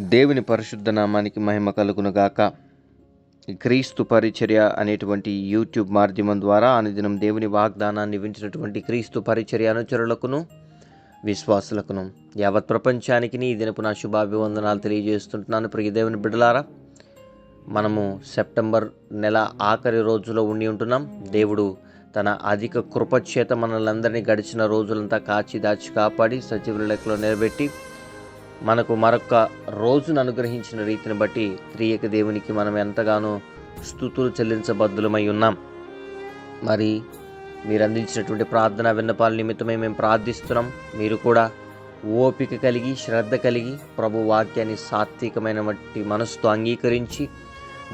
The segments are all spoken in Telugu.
దేవుని పరిశుద్ధ నామానికి మహిమ కలుగునుగాక క్రీస్తు పరిచర్య అనేటువంటి యూట్యూబ్ మాధ్యమం ద్వారా అనుదినం దేవుని వాగ్దానాన్ని వించినటువంటి క్రీస్తు పరిచర్య అనుచరులకును విశ్వాసులకును యావత్ ప్రపంచానికి ఈ దినపు నా శుభాభివందనాలు తెలియజేస్తుంటున్నాను. ప్రియ దేవుని బిడ్డలారా మనము సెప్టెంబర్ నెల ఆఖరి రోజులో ఉండి ఉంటున్నాం. దేవుడు తన అధిక కృపచేత మనల్ని గడిచిన రోజులంతా కాచి దాచి కాపాడి సజీవుల లెక్కలో నిలబెట్టి మనకు మరొక రోజును అనుగ్రహించిన రీతిని బట్టి త్రియక దేవునికి మనం ఎంతగానో స్థుతులు చెల్లించబద్దులమై ఉన్నాం. మరి మీరు అందించినటువంటి ప్రార్థన విన్నపాల నిమిత్తమై మేము ప్రార్థిస్తున్నాం. మీరు కూడా ఓపిక కలిగి శ్రద్ధ కలిగి ప్రభు వాక్యాన్ని సాత్వికమైన వంటి మనసుతో అంగీకరించి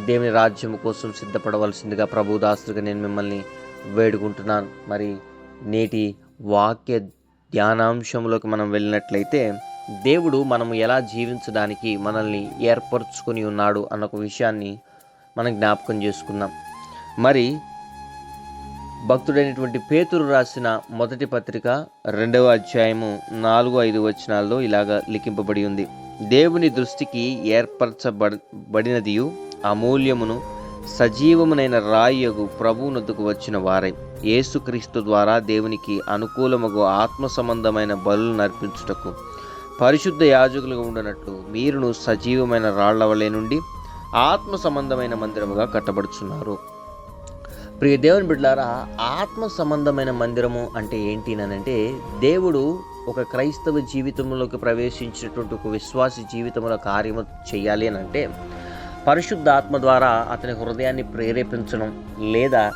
దేవుని రాజ్యం కోసం సిద్ధపడవలసిందిగా ప్రభు దాసులుగా నేను మిమ్మల్ని వేడుకుంటున్నాను. మరి నేటి వాక్య ధ్యానాంశంలోకి మనం వెళ్ళినట్లయితే దేవుడు మనం ఎలా జీవించడానికి మనల్ని ఏర్పరచుకొని ఉన్నాడు అన్న ఒక విషయాన్ని మనం జ్ఞాపకం చేసుకుందాం. మరి భక్తుడైనటువంటి పేతురు రాసిన మొదటి పత్రిక రెండవ అధ్యాయము నాలుగు ఐదు వచనాల్లో ఇలాగ లిఖింపబడి ఉంది. దేవుని దృష్టికి ఏర్పరచబడినదియు అమూల్యమును సజీవమునైన రాయగు ప్రభువునొద్దుకు వచ్చిన వారై. యేసుక్రీస్తు ద్వారా దేవునికి అనుకూలముగు ఆత్మ సంబంధమైన బలులు నర్పించుటకు పరిశుద్ధ యాజకులుగా ఉండనట్లు మీరును సజీవమైన రాళ్ళవలే నుండి ఆత్మ సంబంధమైన మందిరముగా కట్టబడుచున్నారు. ప్రియ దేవుని బిడ్డారా ఆత్మ సంబంధమైన మందిరము అంటే ఏంటి అంటే దేవుడు ఒక క్రైస్తవ జీవితంలోకి ప్రవేశించినటువంటి ఒక విశ్వాసి జీవితంలో కార్యము చేయాలి అని అంటే పరిశుద్ధ ఆత్మ ద్వారా అతని హృదయాన్ని ప్రేరేపించడం లేదా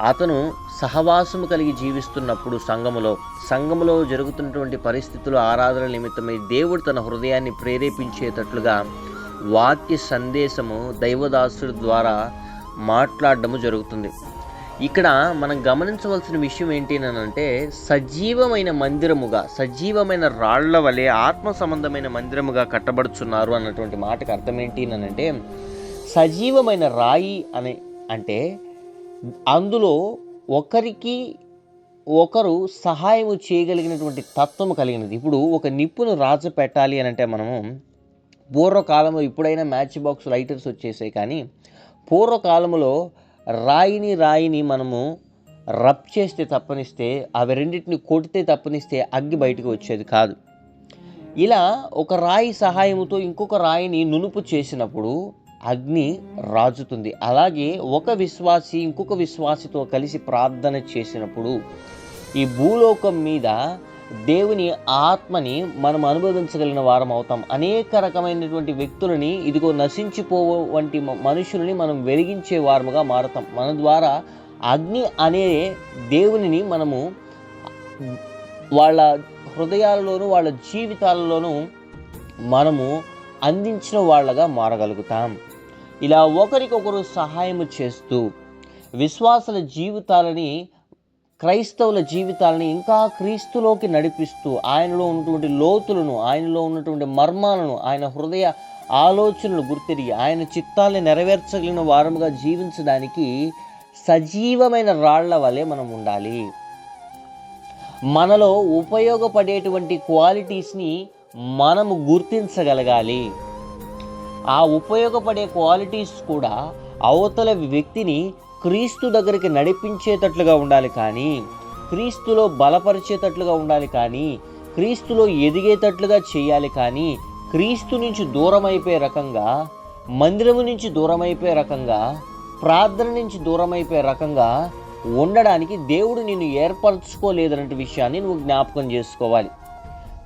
అతను సహవాసము కలిగి జీవిస్తున్నప్పుడు సంఘములో సంఘములో జరుగుతున్నటువంటి పరిస్థితులు ఆరాధన నిమిత్తమై దేవుడు తన హృదయాన్ని ప్రేరేపించేటట్లుగా వాక్య సందేశము దైవదాసుడి ద్వారా మాట్లాడడము జరుగుతుంది. ఇక్కడ మనం గమనించవలసిన విషయం ఏంటి అంటే సజీవమైన మందిరముగా సజీవమైన రాళ్ళ వలె ఆత్మ సంబంధమైన మందిరముగా కట్టబడుచున్నారు అన్నటువంటి మాటకు అర్థం ఏంటి అంటే సజీవమైన రాయి అనే అంటే అందులో ఒకరికి ఒకరు సహాయము చేయగలిగినటువంటి తత్వం కలిగినది. ఇప్పుడు ఒక నిప్పును రాజు పెట్టాలి అని అంటే మనము పూర్వకాలంలో ఇప్పుడైనా మ్యాచ్ బాక్స్ లైటర్స్ వచ్చేసాయి కానీ పూర్వకాలంలో రాయిని రాయిని మనము రబ్ చేస్తే తప్పనిస్తే అవి రెండింటిని కొడితే తప్పనిస్తే అగ్గి బయటకు వచ్చేది కాదు. ఇలా ఒక రాయి సహాయంతో ఇంకొక రాయిని నునుపు చేసినప్పుడు అగ్ని రాజుతుంది. అలాగే ఒక విశ్వాసి ఇంకొక విశ్వాసితో కలిసి ప్రార్థన చేసినప్పుడు ఈ భూలోకం మీద దేవుని ఆత్మని మనం అనుభవించగలిగిన వారం అవుతాం. అనేక రకమైనటువంటి వ్యక్తులని ఇదిగో నశించిపో వంటి మనుషులని మనం వెలిగించే వారముగా మారుతాం. మన ద్వారా అగ్ని అనే దేవునిని మనము వాళ్ళ హృదయాలలోనూ వాళ్ళ జీవితాలలోనూ మనము అందించిన వాళ్ళగా మారగలుగుతాం. ఇలా ఒకరికొకరు సహాయము చేస్తూ విశ్వాసుల జీవితాలని క్రైస్తవుల జీవితాలని ఇంకా క్రీస్తులోకి నడిపిస్తూ ఆయనలో ఉన్నటువంటి లోతులను ఆయనలో ఉన్నటువంటి మర్మాలను ఆయన హృదయ ఆలోచనలు గుర్తిరిగి ఆయన చిత్తాన్ని నెరవేర్చగలిగిన వారముగా జీవించడానికి సజీవమైన రాళ్ళ వలె మనం ఉండాలి. మనలో ఉపయోగపడేటువంటి క్వాలిటీస్ని మనము గుర్తించగలగాలి. ఆ ఉపయోగపడే క్వాలిటీస్ కూడా అవతల వ్యక్తిని క్రీస్తు దగ్గరికి నడిపించేటట్లుగా ఉండాలి కానీ క్రీస్తులో బలపరిచేటట్లుగా ఉండాలి కానీ క్రీస్తులో ఎదిగేటట్లుగా చేయాలి కానీ క్రీస్తు నుంచి దూరం అయిపోయే రకంగా మందిరము నుంచి దూరం అయిపోయే రకంగా ప్రార్థన నుంచి దూరం అయిపోయే రకంగా ఉండడానికి దేవుడు నిన్ను ఏర్పరచుకోలేదనే విషయాన్ని నువ్వు జ్ఞాపకం చేసుకోవాలి.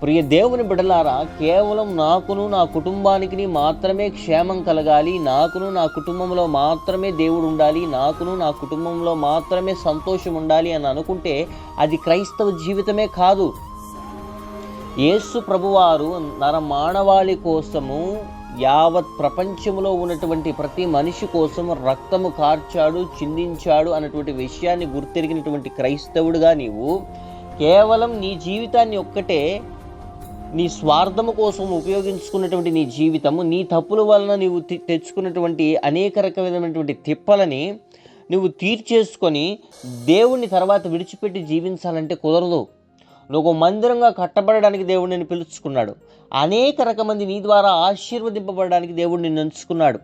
ప్రియ దేవుని బిడలారా కేవలం నాకును నా కుటుంబానికి మాత్రమే క్షేమం కలగాలి. నాకును నా కుటుంబంలో మాత్రమే దేవుడు ఉండాలి. నాకును నా కుటుంబంలో మాత్రమే సంతోషం ఉండాలి అని అనుకుంటే అది క్రైస్తవ జీవితమే కాదు. యేసు ప్రభువారు నర మానవాళి కోసము యావత్ ప్రపంచంలో ఉన్నటువంటి ప్రతి మనిషి కోసం రక్తము కార్చాడు చిందించాడు అన్నటువంటి విషయాన్ని గుర్తెరిగినటువంటి క్రైస్తవుడుగా నీవు. కేవలం నీ జీవితాన్ని ఒక్కటే నీ స్వార్థము కోసం ఉపయోగించుకున్నటువంటి నీ జీవితము నీ తప్పుల వలన నీవు తెచ్చుకున్నటువంటి అనేక రకమైనటువంటి తిప్పలని నువ్వు తీర్చేసుకొని దేవుణ్ణి తర్వాత విడిచిపెట్టి జీవించాలంటే కుదరదు. నువ్వు మందిరంగా కట్టబడడానికి దేవుడు నిన్ను పిలుచుకున్నాడు. అనేక రకమంది నీ ద్వారా ఆశీర్వదింపబడడానికి దేవుడు నిన్ను ఎంచుకున్నాడు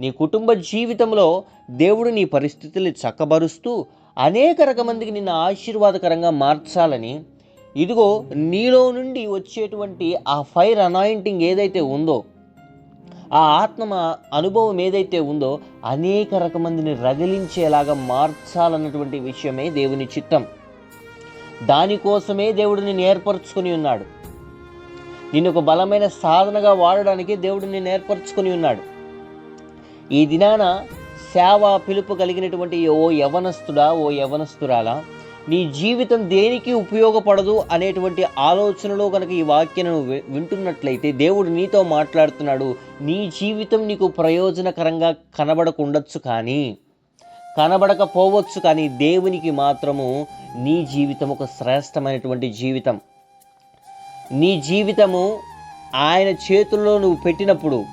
నీ కుటుంబ జీవితంలో దేవుడు నీ పరిస్థితుల్ని చక్కబరుస్తూ అనేక రకమందికి నిన్ను ఆశీర్వాదకరంగా మార్చాలని ఇదిగో నీలో నుండి వచ్చేటువంటి ఆ ఫైర్ అనాయింటింగ్ ఏదైతే ఉందో ఆ ఆత్మ అనుభవం ఏదైతే ఉందో అనేక రకమందిని రగిలించేలాగా మార్చాలన్నటువంటి విషయమే దేవుని చిత్తం. దానికోసమే దేవుడు నిన్ను ఏర్పరచుకొని ఉన్నాడు. నిన్ను ఒక బలమైన సాధనగా వాడడానికి దేవుడు నిన్ను ఏర్పరచుకొని ఉన్నాడు. ఈ దినాన సేవ పిలుపు కలిగినటువంటి ఓ యవనస్తుడా ఓ యవనస్తురాలా నీ జీవితం దేనికి ఉపయోగపడదు అనేటువంటి ఆలోచనలో కనుక ఈ వాక్యను వి- వింటున్నట్లయితే దేవుడు నీతో మాట్లాడుతున్నాడు నీ జీవితం నీకు ప్రయోజనకరంగా కనబడకుండొచ్చు కానీ కనబడకపోవచ్చు కానీ దేవునికి మాత్రము నీ జీవితం ఒక శ్రేష్టమైనటువంటి జీవితం. నీ జీవితము ఆయన చేతుల్లో నువ్వు పెట్టినప్పుడు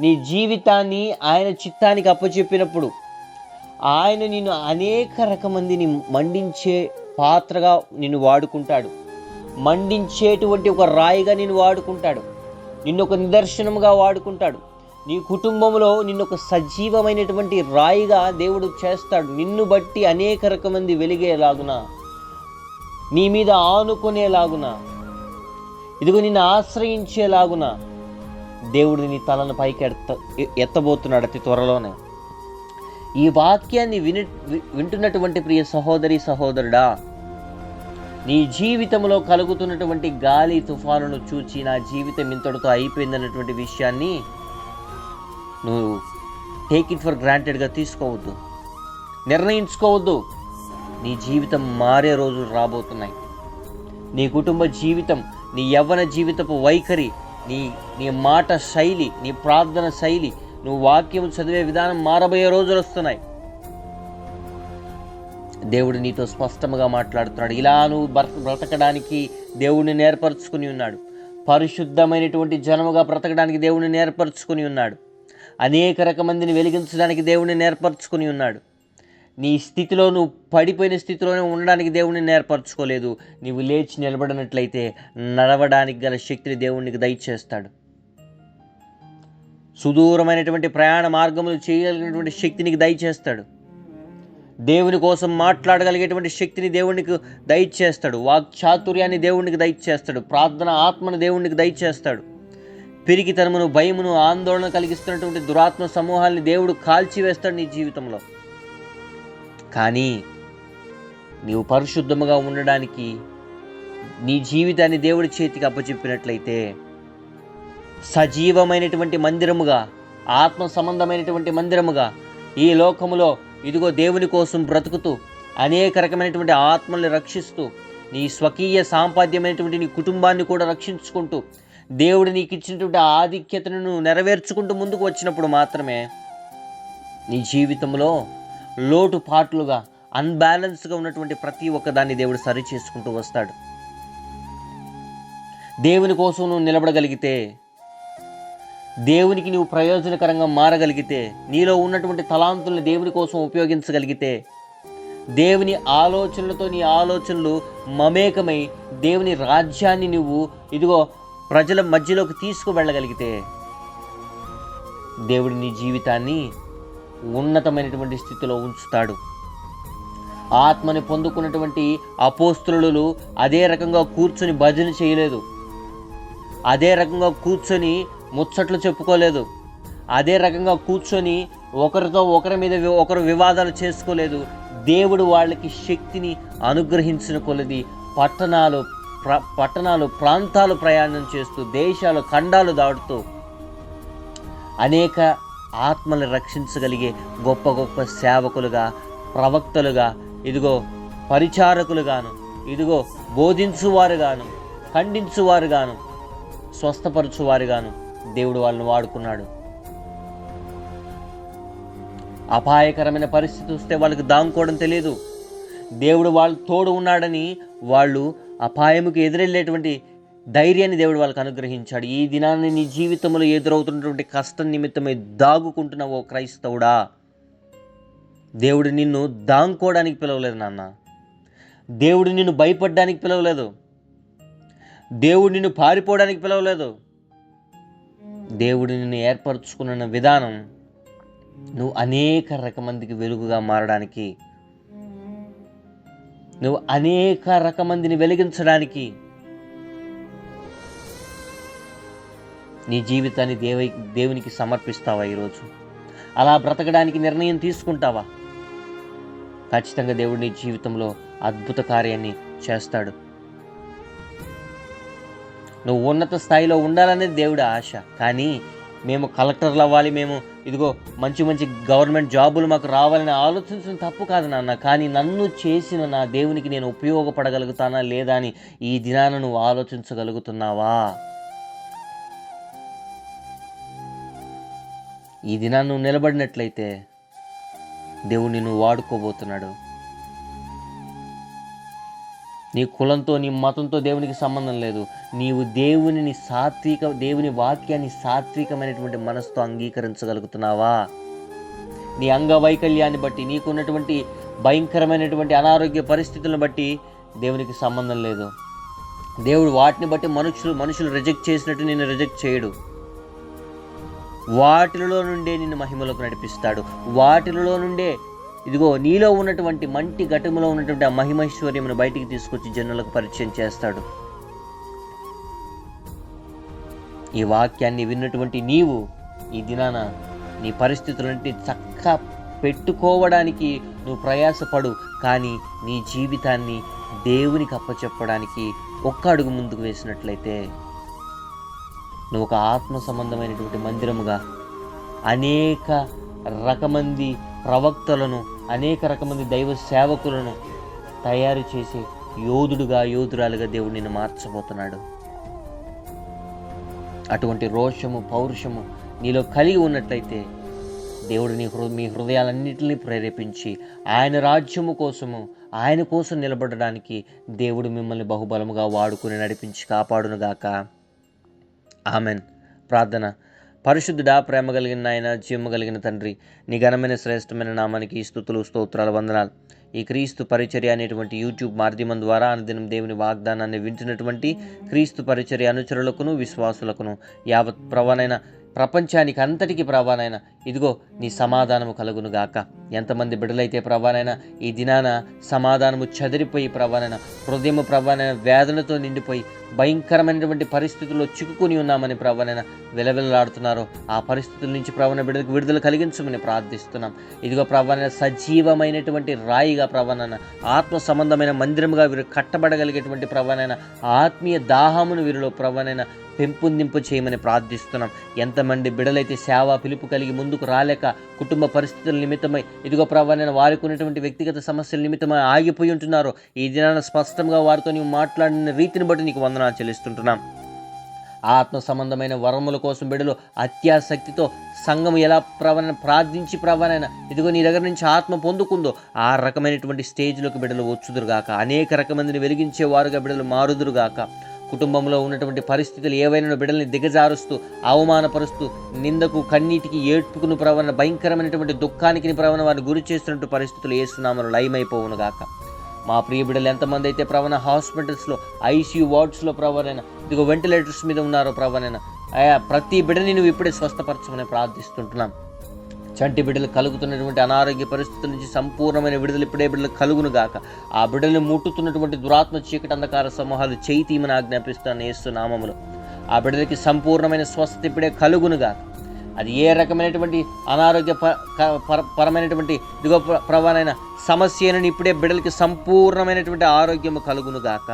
నీ జీవితాన్ని ఆయన చిత్తానికి అప్పచెప్పినప్పుడు ఆయన నిన్ను అనేక రకమందిని మండించే పాత్రగా నిన్ను వాడుకుంటాడు. మండించేటువంటి ఒక రాయిగా నిన్ను వాడుకుంటాడు. నిన్ను ఒక నిదర్శనముగా వాడుకుంటాడు. నీ కుటుంబంలో నిన్ను ఒక సజీవమైనటువంటి రాయిగా దేవుడు చేస్తాడు. నిన్ను బట్టి అనేక రకమంది వెలిగేలాగున నీ మీద ఆనుకునేలాగున ఇదిగో నిన్ను ఆశ్రయించేలాగున దేవుడు నీ తలను పైకి ఎత్త ఎత్తబోతున్నాడు అతి త్వరలోనే. ఈ వాక్యాన్ని విని వింటున్నటువంటి ప్రియ సహోదరి సహోదరుడా నీ జీవితంలో కలుగుతున్నటువంటి గాలి తుఫానును చూచి నా జీవితం ఇంతటితో అయిపోయిందన్నటువంటి విషయాన్ని నువ్వు టేక్ ఇట్ ఫర్ గ్రాంటెడ్గా తీసుకోవద్దు. నిర్ణయించుకోవద్దు. నీ జీవితం మారే రోజులు రాబోతున్నాయి. నీ కుటుంబ జీవితం నీ యవ్వన జీవితపు వైఖరి నీ నీ మాట శైలి నీ ప్రార్థన శైలి నువ్వు వాక్యం చదివే విధానం మారబోయే రోజులు వస్తున్నాయి. దేవుడు నీతో స్పష్టంగా మాట్లాడుతున్నాడు. ఇలా నువ్వు బ్రత బ్రతకడానికి దేవుడిని నేర్పరచుకుని ఉన్నాడు. పరిశుద్ధమైనటువంటి జనముగా బ్రతకడానికి దేవుడిని నేర్పరచుకుని ఉన్నాడు. అనేక రకమందిని వెలిగించడానికి దేవుడిని నేర్పరచుకుని ఉన్నాడు. నీ స్థితిలో నువ్వు పడిపోయిన స్థితిలోనే ఉండడానికి దేవుడిని నేర్పరచుకోలేదు. నీవు లేచి నిలబడినట్లయితే నడవడానికి గల శక్తిని దేవునికి దయచేస్తాడు. సుదూరమైనటువంటి ప్రయాణ మార్గములు చేయగలిగినటువంటి శక్తినికి దయచేస్తాడు. దేవుని కోసం మాట్లాడగలిగేటువంటి శక్తిని దేవునికి దయచేస్తాడు. వాక్చాతుర్యాన్ని దేవునికి దయచేస్తాడు. ప్రార్థన ఆత్మను దేవునికి దయచేస్తాడు. పిరికితనమును భయమును ఆందోళన కలిగిస్తున్నటువంటి దురాత్మ సమూహాల్ని దేవుడు కాల్చివేస్తాడు నీ జీవితంలో. కానీ నీవు పరిశుద్ధముగా ఉండడానికి నీ జీవితాన్ని దేవుడి చేతికి అప్పచెప్పినట్లయితే సజీవమైనటువంటి మందిరముగా ఆత్మ సంబంధమైనటువంటి మందిరముగా ఈ లోకములో ఇదిగో దేవుని కోసం బ్రతుకుతూ అనేక రకమైనటువంటి ఆత్మల్ని రక్షిస్తూ నీ స్వకీయ సాంపాద్యమైనటువంటి నీ కుటుంబాన్ని కూడా రక్షించుకుంటూ దేవుడు నీకు ఇచ్చినటువంటి ఆధిక్యతను నెరవేర్చుకుంటూ ముందుకు వచ్చినప్పుడు మాత్రమే నీ జీవితంలో లోటుపాట్లుగా అన్బ్యాలెన్స్గా ఉన్నటువంటి ప్రతి ఒక్కదాన్ని దేవుడు సరి చేసుకుంటూ వస్తాడు. దేవుని కోసం నువ్వు నిలబడగలిగితే దేవునికి నువ్వు ప్రయోజనకరంగా మారగలిగితే నీలో ఉన్నటువంటి తలాంతుల్ని దేవుని కోసం ఉపయోగించగలిగితే దేవుని ఆలోచనలతో నీ ఆలోచనలు మమేకమై దేవుని రాజ్యాన్ని నువ్వు ఇదిగో ప్రజల మధ్యలోకి తీసుకువెళ్ళగలిగితే దేవుడు నీ జీవితాన్ని ఉన్నతమైనటువంటి స్థితిలో ఉంచుతాడు. ఆత్మని పొందుకున్నటువంటి అపోస్తులు అదే రకంగా కూర్చొని భజన చేయలేదు. అదే రకంగా కూర్చొని ముచ్చట్లు చెప్పుకోలేదు. అదే రకంగా కూర్చొని ఒకరితో ఒకరి మీద ఒకరు వివాదాలు చేసుకోలేదు. దేవుడు వాళ్ళకి శక్తిని అనుగ్రహించిన కొలది పట్టణాలు ప్ర పట్టణాలు ప్రాంతాలు ప్రయాణం చేస్తూ దేశాలు ఖండాలు దాటుతూ అనేక ఆత్మలు రక్షించగలిగే గొప్ప గొప్ప సేవకులుగా ప్రవక్తలుగా ఇదిగో పరిచారకులుగాను ఇదిగో బోధించువారుగాను ఖండించువారుగాను స్వస్థపరచువారుగాను దేవుడు వాళ్ళని వాడుకున్నాడు. అపాయకరమైన పరిస్థితి వస్తే వాళ్ళకి దాంకోవడం తెలియదు దేవుడు వాళ్ళు తోడు ఉన్నాడని వాళ్ళు అపాయముకు ఎదురెళ్ళేటువంటి ధైర్యాన్ని దేవుడు వాళ్ళకి అనుగ్రహించాడు. ఈ దినాన్ని నీ జీవితంలో ఎదురవుతున్నటువంటి కష్టం నిమిత్తమై దాగుకుంటున్న ఓ క్రైస్తవుడా. దేవుడు నిన్ను దాంకోవడానికి పిలవలేదు నాన్న. దేవుడు నిన్ను భయపడడానికి పిలవలేదు. దేవుడు నిన్ను పారిపోవడానికి పిలవలేదు. దేవుడు నిన్ను ఏర్పరచుకున్న విధానం నువ్వు అనేక రకమందికి వెలుగుగా మారడానికి నువ్వు అనేక రకమందిని వెలిగించడానికి నీ జీవితాన్ని దేవి దేవునికి సమర్పిస్తావా ఈరోజు? అలా బ్రతకడానికి నిర్ణయం తీసుకుంటావా? ఖచ్చితంగా దేవుడు నీ జీవితంలో అద్భుత కార్యాన్ని చేస్తాడు. నువ్వు ఉన్నత స్థాయిలో ఉండాలనేది దేవుడి ఆశ. కానీ మేము కలెక్టర్లు అవ్వాలి మేము ఇదిగో మంచి మంచి గవర్నమెంట్ జాబులు మాకు రావాలని ఆలోచించడం తప్పు కాదు నాన్న. కానీ నన్ను చేసిన నా దేవునికి నేను ఉపయోగపడగలుగుతానా లేదా అని ఈ దినాన నువ్వు ఆలోచించగలుగుతున్నావా? ఈ దినాన్ని నువ్వు నిలబడినట్లయితే దేవుడు నిన్ను వాడుకోబోతున్నాడు. నీ కులంతో నీ మతంతో దేవునికి సంబంధం లేదు. నీవు దేవునిని సాత్విక దేవుని వాక్యాన్ని సాత్వికమైనటువంటి మనసుతో అంగీకరించగలుగుతున్నావా? నీ అంగవైకల్యాన్ని బట్టి నీకున్నటువంటి భయంకరమైనటువంటి అనారోగ్య పరిస్థితులను బట్టి దేవునికి సంబంధం లేదు. దేవుడు వాటిని బట్టి మనుషులు మనుషులు రిజెక్ట్ చేసినట్టు నిన్ను రిజెక్ట్ చేయడు. వాటిలో నుండే నిన్ను మహిమలోకి నడిపిస్తాడు. వాటిలో నుండే ఇదిగో నీలో ఉన్నటువంటి మంటి ఘటములో ఉన్నటువంటి ఆ మహిమైశ్వర్యమును బయటికి తీసుకొచ్చి జనులకు పరిచయం చేస్తాడు. ఈ వాక్యాన్ని విన్నటువంటి నీవు ఈ దినాన నీ పరిస్థితులన్నింటినీ చక్క పెట్టుకోవడానికి నువ్వు ప్రయాసపడు కానీ నీ జీవితాన్ని దేవునికి అప్పచెప్పడానికి ఒక్క అడుగు ముందుకు వేసినట్లయితే నువ్వు ఒక ఆత్మ సంబంధమైనటువంటి మందిరముగా అనేక రకమంది ప్రవక్తలను అనేక రకమంది దైవ సేవకులను తయారు చేసి యోధుడుగా యోధురాలుగా దేవుడు నిన్ను మార్చబోతున్నాడు. అటువంటి రోషము పౌరుషము నీలో కలిగి ఉన్నట్లయితే దేవుడు నీ హృ మీ హృదయాలన్నింటినీ ప్రేరేపించి ఆయన రాజ్యము కోసము ఆయన కోసం నిలబడడానికి దేవుడు మిమ్మల్ని బహుబలముగా వాడుకుని నడిపించి కాపాడునుగాక. ఆమెన్. ప్రార్థన పరిశుద్ధుడా ప్రేమ కలిగిన ఆయన జీవము కలిగిన తండ్రి నీ ఘనమైన శ్రేష్టమైన నామానికి స్థుతులు స్తోత్రాలు వందనాలు. ఈ క్రీస్తు పరిచర్య అనేటువంటి యూట్యూబ్ మాధ్యమం ద్వారా అనుదినం దేవుని వాగ్దానాన్ని వింటున్నటువంటి క్రీస్తు పరిచర్య అనుచరులకును విశ్వాసులకును యావత్ ప్రవణైన ప్రపంచానికి అంతటికి ప్రభానైనా ఇదిగో నీ సమాధానము కలుగును గాక ఎంతమంది బిడ్డలైతే ప్రభానైనా ఈ దినాన సమాధానము చెదిరిపోయి ప్రభానైనా హృదయము ప్రభానైనా వేదనతో నిండిపోయి భయంకరమైనటువంటి పరిస్థితుల్లో చిక్కుకుని ఉన్నామని ప్రభానైనా విలవిలలాడుతున్నారో ఆ పరిస్థితుల నుంచి ప్రవణ బిడ్డలకు విడుదల కలిగించమని ప్రార్థిస్తున్నాం. ఇదిగో ప్రభానైనా సజీవమైనటువంటి రాయిగా ప్రవణన ఆత్మ సంబంధమైన మందిరముగా వీరు కట్టబడగలిగేటువంటి ప్రవణైన ఆత్మీయ దాహమును వీరిలో ప్రవణైన పెంపొందింపు చేయమని ప్రార్థిస్తున్నాం. ఎంతమంది బిడలైతే సేవ పిలుపు కలిగి ముందుకు రాలేక కుటుంబ పరిస్థితుల నిమిత్తమై ఇదిగో ప్రభావైన వారికి ఉన్నటువంటి వ్యక్తిగత సమస్యల నిమిత్తమై ఆగిపోయి ఉంటున్నారో. ఈ దినాన స్పష్టంగా వారితో నీవు మాట్లాడిన రీతిని బట్టి నీకు వందనాలు చెల్లిస్తుంటున్నాం. ఆత్మ సంబంధమైన వరముల కోసం బిడలు అత్యాసక్తితో సంఘం ఎలా ప్రవణ ప్రార్థించి ప్రవణైన ఇదిగో నీ దగ్గర నుంచి ఆత్మ పొందుకుందో ఆ రకమైనటువంటి స్టేజ్లోకి బిడలు వచ్చుదురుగాక. అనేక రకమందిని వెలిగించేవారుగా బిడలు మారుదురుగాక. కుటుంబంలో ఉన్నటువంటి పరిస్థితులు ఏవైనా బిడ్డల్ని దిగజారుస్తూ అవమానపరుస్తూ నిందకు కన్నీటికి ఏడ్పుకును ప్రవణ భయంకరమైనటువంటి దుఃఖానికి ప్రవణ వారిని గురి చేస్తున్నట్టు పరిస్థితులు ఏసునామను లయమైపోవును గాక. మా ప్రియ బిడ్డలు ఎంతమంది అయితే ప్రవణ హాస్పిటల్స్లో ఐసీయూ వార్డ్స్లో ప్రవణైన ఇదిగో వెంటిలేటర్స్ మీద ఉన్నారో ప్రవణైన ప్రతి బిడ్డని నువ్వు ఇప్పుడే స్వస్థపరచమని ప్రార్థిస్తుంటున్నాం. చంటి బిడ్డలు కలుగుతున్నటువంటి అనారోగ్య పరిస్థితుల నుంచి సంపూర్ణమైన విడుదల ఇప్పుడే బిడ్డలు కలుగును గాక. ఆ బిడ్డలను ముట్టుతున్నటువంటి దురాత్మ చీకటి అంధకార సమూహాలు చేయి తీమని ఆజ్ఞాపిస్తాను ఏసు నామములు. ఆ బిడ్డలకి సంపూర్ణమైన స్వస్థత ఇప్పుడే కలుగునుగా అది ఏ రకమైనటువంటి అనారోగ్య ప- క- పరమైనటువంటి ఇదిగో ప్రవాణైన సమస్యను ఇప్పుడే బిడ్డలకి సంపూర్ణమైనటువంటి ఆరోగ్యము కలుగునుగాక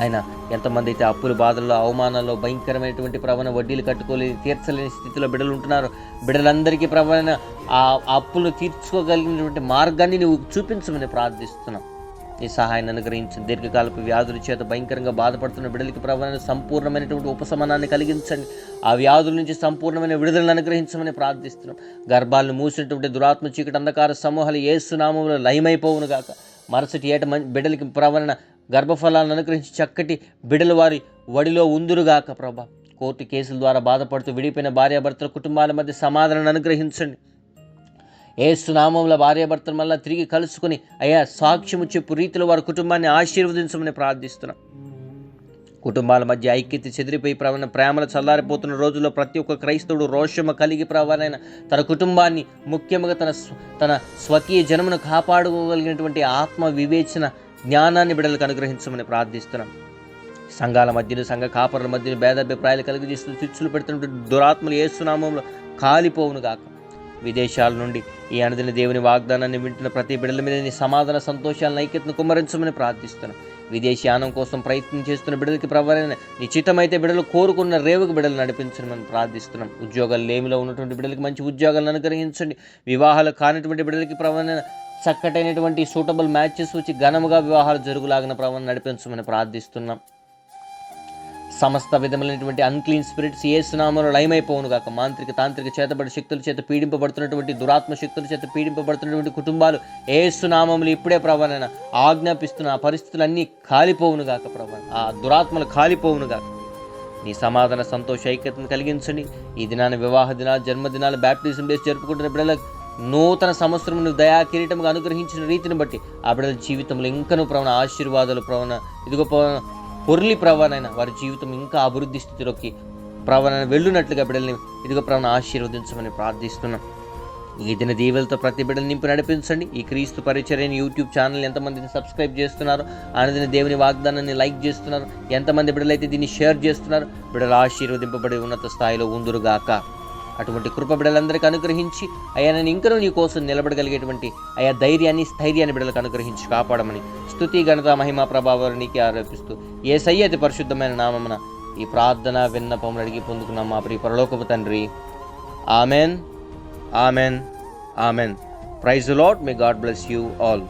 ఆయన ఎంతమంది అయితే అప్పుల బాధల్లో అవమానాల్లో భయంకరమైనటువంటి ప్రవణ వడ్డీలు కట్టుకోలేని తీర్చలేని స్థితిలో బిడ్డలు ఉంటున్నారు బిడ్డలందరికీ ప్రవణ ఆ అప్పులు అప్పులను తీర్చుకోగలిగినటువంటి మార్గాన్ని నువ్వు చూపించమని ప్రార్థిస్తున్నావు నీ సహాయాన్ని అనుగ్రహించిన దీర్ఘకాలపు వ్యాధుల చేత భయంకరంగా బాధపడుతున్న బిడ్డలకి ప్రవణ సంపూర్ణమైనటువంటి ఉపశమనాన్ని కలిగించండి. ఆ వ్యాధుల నుంచి సంపూర్ణమైన విడుదలను అనుగ్రహించమని ప్రార్థిస్తున్నాం. గర్భాలను మూసినటువంటి దురాత్మ చీకటి అంధకార సమూహాలు ఏసునామంలో లయమైపోవును గాక. మరుసటి ఏట మం- బిడ్డలకి ప్రవణ గర్భఫలాలను అనుగ్రహించి చక్కటి బిడలు వారి వడిలో ఉందురుగాక ప్రభా. కోర్టు కేసుల ద్వారా బాధపడుతూ విడిపోయిన భార్యాభర్తల కుటుంబాల మధ్య సమాధానాన్ని అనుగ్రహించండి. ఏసునామంలో భార్యాభర్తలు మళ్ళీ తిరిగి కలుసుకొని అయ్యా సాక్ష్యము చెప్పు రీతిలో వారి కుటుంబాన్ని ఆశీర్వదించమని ప్రార్థిస్తున్నాం. కుటుంబాల మధ్య ఐక్యత చెదిరిపోయి ప్రవణ ప్రేమలు చల్లారిపోతున్న రోజుల్లో ప్రతి ఒక్క క్రైస్తవుడు రోషము కలిగి ప్రవణైన తన కుటుంబాన్ని ముఖ్యంగా తన తన స్వకీయ జనమును కాపాడుకోగలిగినటువంటి ఆత్మ వివేచన జ్ఞానాన్ని బిడ్డలకు అనుగ్రహించమని ప్రార్థిస్తున్నాం. సంఘాల మధ్యన సంఘ కాపరుల మధ్యన భేదాభిప్రాయాలు కలిగజేస్తూ చిచ్చులు పెడుతున్నటువంటి దురాత్మలు ఏసునామంలో కాలిపోవును గాక. విదేశాల నుండి ఈ అనదిన దేవుని వాగ్దానాన్ని వింటున్న ప్రతి బిడ్డల మీద నీ సమాధాన సంతోషాలను ఐక్యతను కుమ్మరించమని ప్రార్థిస్తున్నాం. విదేశీయానం కోసం ప్రయత్నం చేస్తున్న బిడ్డలకి ప్రవరైన నిశ్చితమైతే బిడ్డలు కోరుకున్న రేవుకు బిడ్డలు నడిపించమని ప్రార్థిస్తున్నాం. ఉద్యోగాలు లేమిలో ఉన్నటువంటి బిడ్డలకి మంచి ఉద్యోగాలను అనుగ్రహించండి. వివాహాలు కానిటువంటి బిడ్డలకి ప్రవరణ చక్కటైనటువంటి సూటబుల్ మ్యాచెస్ వచ్చి ఘనముగా వివాహాలు జరుగులాగిన ప్రవణ నడిపించమని ప్రార్థిస్తున్నాం. సమస్త విధములైనటువంటి అన్క్లీన్ స్పిరిట్స్ ఏ సునామంలో లయమైపోవును కాక మాంత్రిక తాంత్రిక చేతబడి శక్తుల చేత పీడింపబడుతున్నటువంటి దురాత్మ శక్తుల చేత పీడింపబడుతున్నటువంటి కుటుంబాలు ఏ సునామములు ఇప్పుడే ప్రభాన ఆజ్ఞాపిస్తున్న ఆ పరిస్థితులన్నీ కాలిపోవును గాక ప్రభా ఆ దురాత్మలు కాలిపోవును గాక. నీ సమాధాన సంతోష ఐక్యతను కలిగించండి. ఈ దినాన వివాహ దినాలు జన్మదినాలు బ్యాప్టిజం డేస్ జరుపుకుంటున్న బిడ్డలకు నూతన సంవత్సరమును దయా కిరీటముగా అనుగ్రహించిన రీతిని బట్టి ఆ బిడ్డల జీవితంలో ఇంకనూ ప్రవణ ఆశీర్వాదాలు ప్రవణ ఇదిగో ప్రవణ పొర్లి ప్రవణైన వారి జీవితం ఇంకా అభివృద్ధి స్థితిలోకి ప్రవణ వెళ్ళునట్లుగా బిడ్డల్ని ఇదిగో ప్రవణ ఆశీర్వదించమని ప్రార్థిస్తున్నాం. ఈ దిన దీవెలతో ప్రతి బిడ్డలు నింపి నడిపించండి. ఈ క్రీస్తు పరిచర్యని యూట్యూబ్ ఛానల్ ఎంతమందిని సబ్స్క్రైబ్ చేస్తున్నారు అనుదిన దేవుని వాగ్దానాన్ని లైక్ చేస్తున్నారు ఎంతమంది బిడ్డలైతే దీన్ని షేర్ చేస్తున్నారు బిడ్డలు ఆశీర్వదింపబడి ఉన్నత స్థాయిలో ఉందురుగాక. అటువంటి కృప బిడలందరికీ అనుగ్రహించి అయ్యా నేను ఇంకనూ నీ కోసం నిలబడగలిగేటువంటి అయా ధైర్యాన్ని స్థైర్యాన్ని బిడలకు అనుగ్రహించి కాపాడమని స్తుతి ఘనత మహిమ ప్రభావాలు నీకే ఆరోపిస్తూ ఏ సయ్యతి పరిశుద్ధమైన నామమున ఈ ప్రార్థన విన్నపములు అడిగి పొందుకున్నాం మా ప్రియ పరలోకపు తండ్రి. Amen. Amen. Amen. Praise lord may God bless you all.